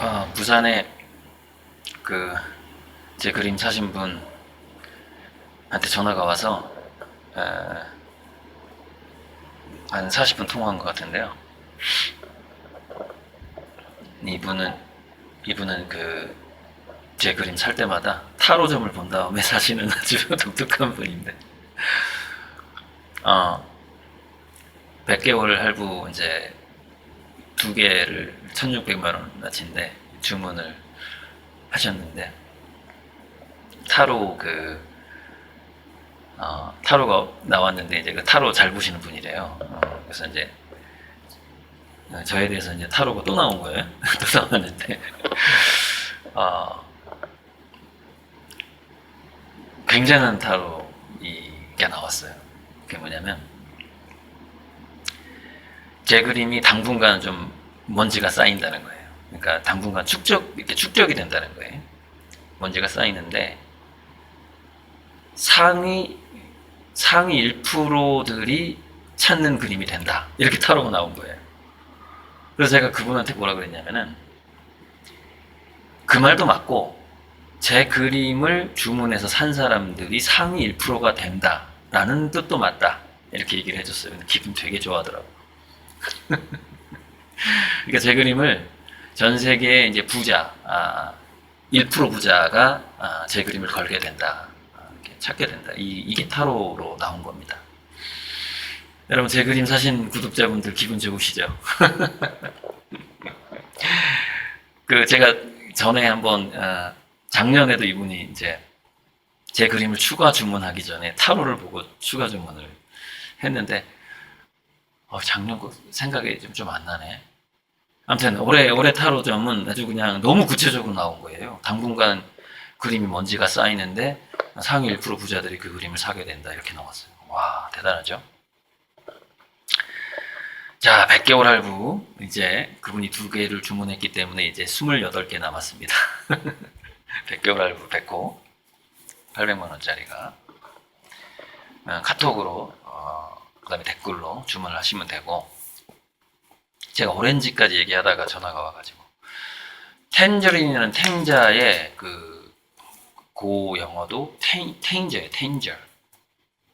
어, 부산에 그 제 그림 사신 분한테 전화가 와서 에, 한 40분 통화한 것 같은데요. 이분은 이분은 그 제 그림 살 때마다 타로점을 본 다음에 사시는 아주 독특한 분인데, 어, 100개월 할부 이제 두 개를 1,600만 원어치인데 주문을 하셨는데 타로 그 어, 타로가 나왔는데 이제 그 타로 잘 보시는 분이래요. 어, 그래서 이제 어, 저에 대해서 이제 타로가 또 나온 거예요. 또 나왔는데 어, 굉장한 타로가 나왔어요. 그게 뭐냐면 제 그림이 당분간 좀 먼지가 쌓인다는 거예요. 그러니까 당분간 축적 이렇게 축적이 된다는 거예요. 먼지가 쌓이는데 상위 상위 1%들이 찾는 그림이 된다. 이렇게 타로가 나온 거예요. 그래서 제가 그분한테 뭐라 그랬냐면은 그 말도 맞고 제 그림을 주문해서 산 사람들이 상위 1%가 된다라는 뜻도 맞다. 이렇게 얘기를 해줬어요. 기분 되게 좋아하더라고. 그러니까 제 그림을 전 세계 이제 부자, 아, 1% 부자가 아, 제 그림을 걸게 된다. 아, 찾게 된다. 이, 이게 타로로 나온 겁니다. 여러분, 제 그림 사신 구독자분들 기분 좋으시죠? 그, 제가 전에 한번, 어, 작년에도 이분이 이제 제 그림을 추가 주문하기 전에 타로를 보고 추가 주문을 했는데, 어, 작년 거 생각이 좀좀안 나네. 아무튼 올해 올해 타로점은 아주 그냥 너무 구체적으로 나온 거예요. 당분간 그림이 먼지가 쌓이는데 상위 1% 부자들이 그 그림을 사게 된다 이렇게 나왔어요. 와 대단하죠. 자 100개월 할부 이제 그분이 두 개를 주문했기 때문에 이제 28개 남았습니다. 100개월 할부 100호 800만 원짜리가 어, 카톡으로 어, 그 다음에 댓글로 주문을 하시면 되고 제가 오렌지까지 얘기하다가 전화가 와가지고. 텐저린이라는 탱자의 그 고 영어도 텐, 텐저예요 텐저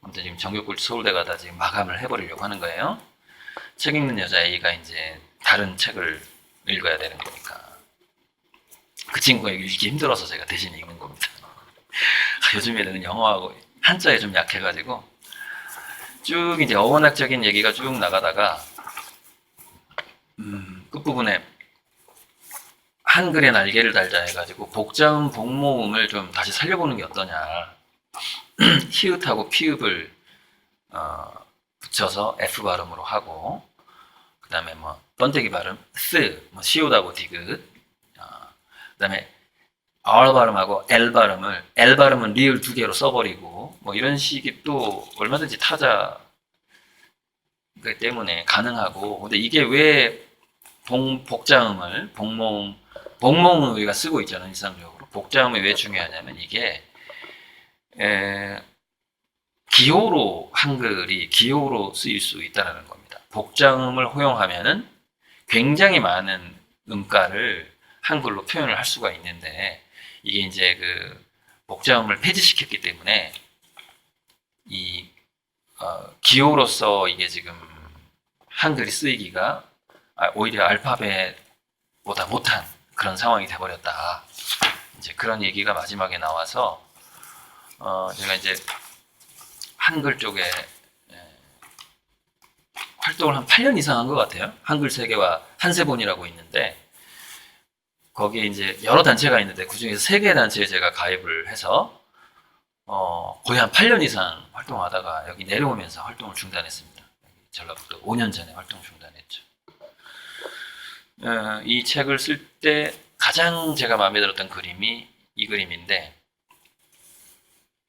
아무튼 지금 전교꿀 서울대 가다 지금 마감을 해버리려고 하는 거예요. 책 읽는 여자아이가 이제 다른 책을 읽어야 되는 거니까. 그 친구가 읽기 힘들어서 제가 대신 읽는 겁니다. 아, 요즘 애들은 영어하고 한자에 좀 약해가지고 쭉 이제 어원학적인 얘기가 쭉 나가다가 음, 끝부분에 한글의 날개를 달자 해가지고 복자음 복모음을 좀 다시 살려보는 게 어떠냐. 히읗하고 피읍을 어, 붙여서 F 발음으로 하고 그 다음에 뭐 번데기 발음 스, 뭐 시오다고 디귿 어, 그 다음에 R 발음하고 L 발음을 L 발음은 리을 두 개로 써버리고 뭐 이런 식이 또 얼마든지 타자 그 때문에 가능하고 근데 이게 왜 봉, 복자음을 복모음 복모음을 우리가 쓰고 있잖아요 일상적으로. 복자음이 왜 중요하냐면 이게 에, 기호로 한글이 기호로 쓰일 수 있다는 겁니다. 복자음을 허용하면은 굉장히 많은 음가를 한글로 표현을 할 수가 있는데 이게 이제 그 복자음을 폐지시켰기 때문에 이 어, 기호로서 이게 지금 한글이 쓰이기가 아, 오히려 알파벳보다 못한 그런 상황이 돼버렸다. 이제 그런 얘기가 마지막에 나와서 어, 제가 이제 한글 쪽에 에, 활동을 한 8년 이상 한 것 같아요. 한글 세계와 한세본이라고 있는데 거기에 이제 여러 단체가 있는데 그 중에서 세 개 단체에 제가 가입을 해서 어, 거의 한 8년 이상 활동하다가 여기 내려오면서 활동을 중단했습니다. 전라북도 5년 전에 활동 중단했죠. 어, 이 책을 쓸 때 가장 제가 마음에 들었던 그림이 이 그림인데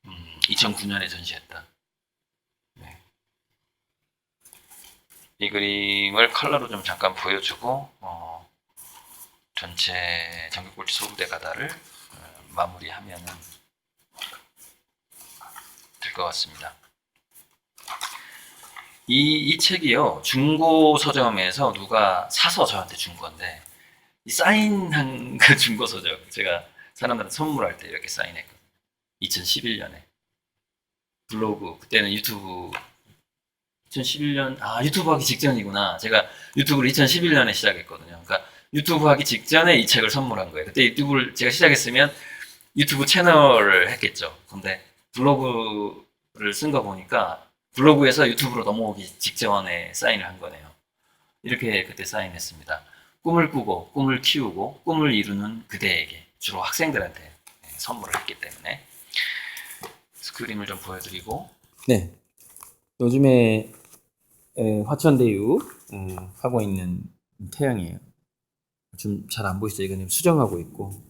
음, 2009년에 전시했던 네. 이 그림을 컬러로 좀 잠깐 보여주고 어, 전체 전국골치 소부대 가다를 어, 마무리하면은 될 것 같습니다. 이, 이 책이요, 중고 서점에서 누가 사서 저한테 준 건데, 이 사인한 그 중고서적 제가 사람들한테 선물할 때 이렇게 사인했거든요. 2011년에 블로그 그때는 유튜브 2011년 아 유튜브 하기 직전이구나. 제가 유튜브를 2011년에 시작했거든요. 그러니까 유튜브 하기 직전에 이 책을 선물한 거예요. 그때 유튜브를 제가 시작했으면 유튜브 채널을 했겠죠. 근데 블로그 를 쓴 거 보니까 블로그에서 유튜브로 넘어오기 직전에 사인을 한 거네요. 이렇게 그때 사인했습니다. 꿈을 꾸고 꿈을 키우고 꿈을 이루는 그대에게 주로 학생들한테 네, 선물을 했기 때문에 스크림을 좀 보여드리고 네. 요즘에 에, 화천대유 음, 하고 있는 태양이에요. 좀 잘 안 보이시죠? 이거는 수정하고 있고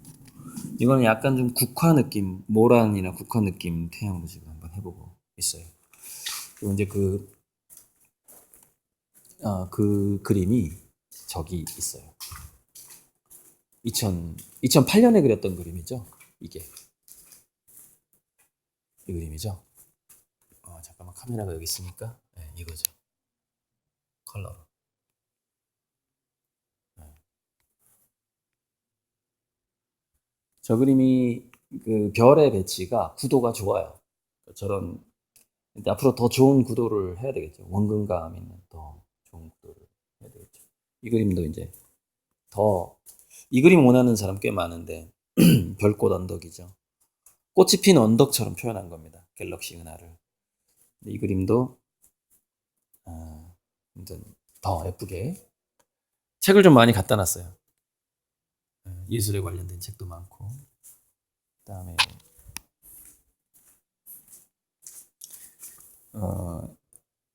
이거는 약간 좀 국화 느낌, 모란이나 국화 느낌 태양도 지금 한번 해보고 있어요. 그리고 이제 그, 아, 그 그림이 저기 있어요. 2000, 2008년에 그렸던 그림이죠. 이게. 이 그림이죠. 어, 잠깐만 카메라가 여기 있으니까 네, 이거죠. 컬러로. 네. 저 그림이 그 별의 배치가 구도가 좋아요. 저런 근데 앞으로 더 좋은 구도를 해야 되겠죠. 원근감 있는 더 좋은 구도를 해야 되겠죠. 이 그림도 이제 더 이 그림 원하는 사람 꽤 많은데 별꽃 언덕이죠. 꽃이 핀 언덕처럼 표현한 겁니다. 갤럭시 은하를. 이 그림도 아, 더 예쁘게 책을 좀 많이 갖다 놨어요. 예, 예술에 관련된 책도 많고 그다음에 어,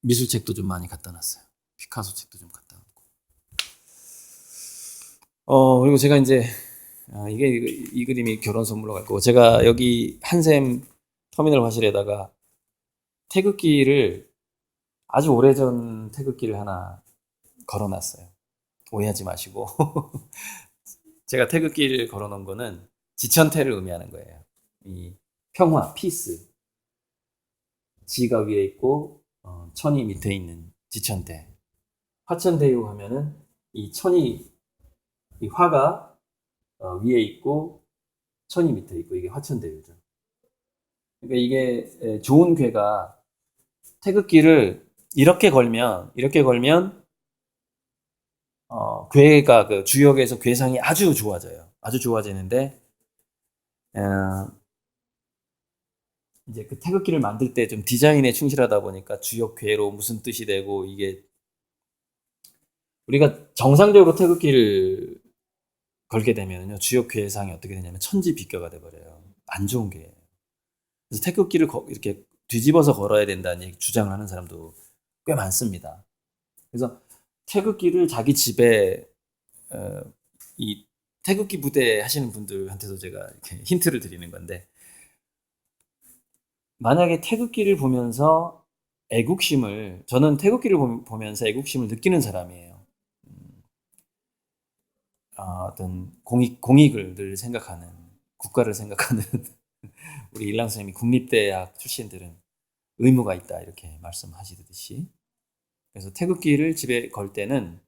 미술 책도 좀 많이 갖다 놨어요. 피카소 책도 좀 갖다 놨고. 어 그리고 제가 이제 아, 이게 이, 이 그림이 결혼 선물로 갈 거고 제가 여기 한샘 터미널 화실에다가 태극기를 아주 오래전 태극기를 하나 걸어놨어요. 오해하지 마시고 제가 태극기를 걸어놓은 거는 지천태를 의미하는 거예요. 이 평화, 피스. 지가 위에 있고 어, 천이 밑에 있는 지천태. 화천대유 하면은 이 천이 이 화가 어, 위에 있고 천이 밑에 있고 이게 화천대유죠. 그러니까 이게 에, 좋은 괴가 태극기를 이렇게 걸면 이렇게 걸면 어, 괴가 그 주역에서 괴상이 아주 좋아져요. 아주 좋아지는데 어, 이제 그 태극기를 만들 때 좀 디자인에 충실하다 보니까 주역 괴로 무슨 뜻이 되고 이게 우리가 정상적으로 태극기를 걸게 되면요 주역 괴상이 어떻게 되냐면 천지 비껴가 돼 버려요. 안 좋은 괴예요. 그래서 태극기를 거- 이렇게 뒤집어서 걸어야 된다는 얘기- 주장을 하는 사람도 꽤 많습니다. 그래서 태극기를 자기 집에 어, 이 태극기 부대 하시는 분들한테도 제가 이렇게 힌트를 드리는 건데 만약에 태극기를 보면서 애국심을 저는 태극기를 보- 보면서 애국심을 느끼는 사람이에요. 음, 아, 어떤 공익 공익을 늘 생각하는 국가를 생각하는 우리 일랑 선생님이 국립대학 출신들은 의무가 있다 이렇게 말씀하시듯이 그래서 태극기를 집에 걸 때는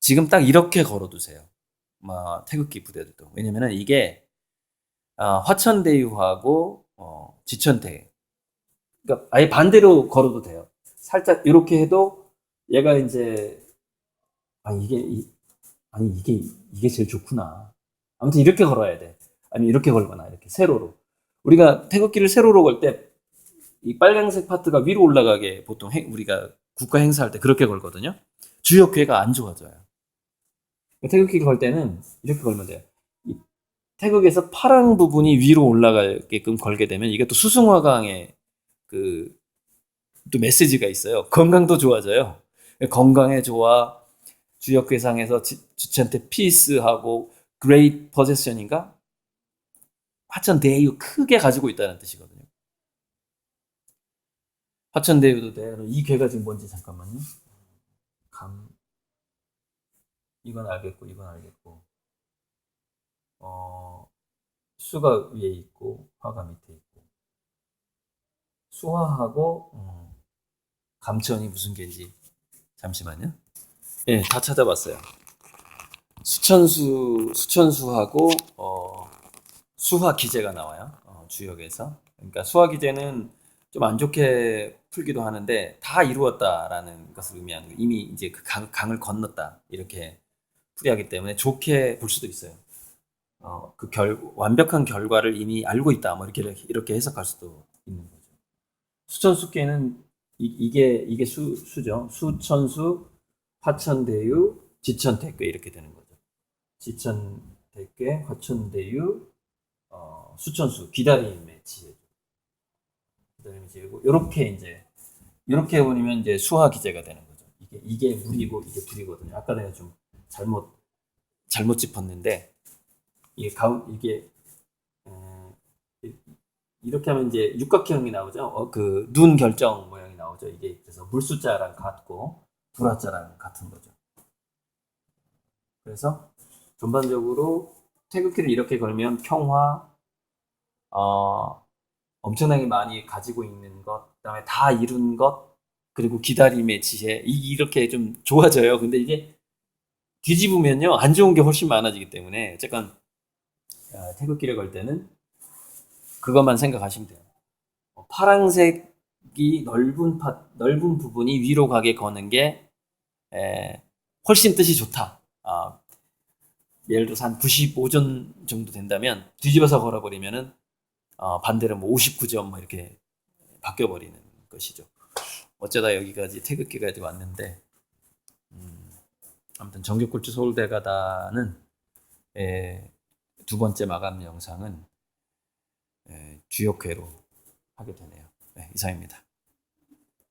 지금 딱 이렇게 걸어두세요. 뭐 태극기 부대들도 왜냐면은 이게 아, 화천대유하고 어, 지천대 그러니까 아예 반대로 걸어도 돼요. 살짝 이렇게 해도 얘가 이제 아 이게 이, 아니 이게 이게 제일 좋구나. 아무튼 이렇게 걸어야 돼. 아니 이렇게 걸거나 이렇게 세로로. 우리가 태극기를 세로로 걸 때 이 빨간색 파트가 위로 올라가게 보통 행- 우리가 국가 행사할 때 그렇게 걸거든요. 주역 괴가 안 좋아져요. 태극기를 걸 때는 이렇게 걸면 돼요. 이 태극에서 파랑 부분이 위로 올라가게끔 걸게 되면 이게 또 수승화강의 그 또 메시지가 있어요. 건강도 좋아져요. 건강에 좋아. 주역 괴상에서 지- 주체한테 피스하고 great possession인가? 화천대유 크게 가지고 있다는 뜻이거든요. 화천대유도 돼. 이 괴가 지금 뭔지 잠깐만요. 감 이건 알겠고 이건 알겠고 어 수가 위에 있고 화가 밑에 있고 수화하고 어, 감천이 무슨 괴인지 잠시만요. 예, 다 찾아봤어요. 수천수 수천수하고 어, 수화 기제가 나와요. 어, 주역에서. 그러니까 수화 기제는 좀 안 좋게 풀기도 하는데 다 이루었다라는 것을 의미하는 거예요. 이미 이제 그 강, 강을 건넜다 이렇게 풀이하기 때문에 좋게 볼 수도 있어요. 어, 그 결, 완벽한 결과를 이미 알고 있다. 뭐 이렇게 이렇게 해석할 수도 있는 거죠. 수천수께는 이, 이게 이게 수 수죠. 수천수, 화천대유, 지천대괴 이렇게 되는 거죠. 지천대괴, 화천대유, 어, 수천수 기다림의 지혜. 기다림의 지혜고 이렇게 이제 이렇게 보면 이제 수화 기제가 되는 거죠. 이게 이게 물이고 이게 불이거든요. 아까 내가 좀 잘못 잘못 짚었는데 이게 이게 이렇게 하면 이제 육각형이 나오죠. 어, 그 눈 결정 모양이 나오죠. 이게 그래서 물숫자랑 같고 불화자랑 같은 거죠. 그래서 전반적으로 태극기를 이렇게 걸면 평화, 어, 엄청나게 많이 가지고 있는 것, 그다음에 다 이룬 것, 그리고 기다림의 지혜 이, 이렇게 좀 좋아져요. 근데 이게 뒤집으면요 안 좋은 게 훨씬 많아지기 때문에 아, 태극기를 걸 때는 그것만 생각하시면 돼요. 어, 파란색이 넓은 파, 넓은 부분이 위로 가게 거는 게 에, 훨씬 뜻이 좋다. 아, 예를 들어서 한 95점 정도 된다면 뒤집어서 걸어버리면은 어, 반대로 뭐 59점 뭐 이렇게 바뀌어버리는 것이죠. 어쩌다 여기까지 태극기까지 왔는데 음, 아무튼 정규골주 서울대 가다는 에, 두 번째 마감 영상은 에, 주역회로 하게 되네요. 네, 이상입니다.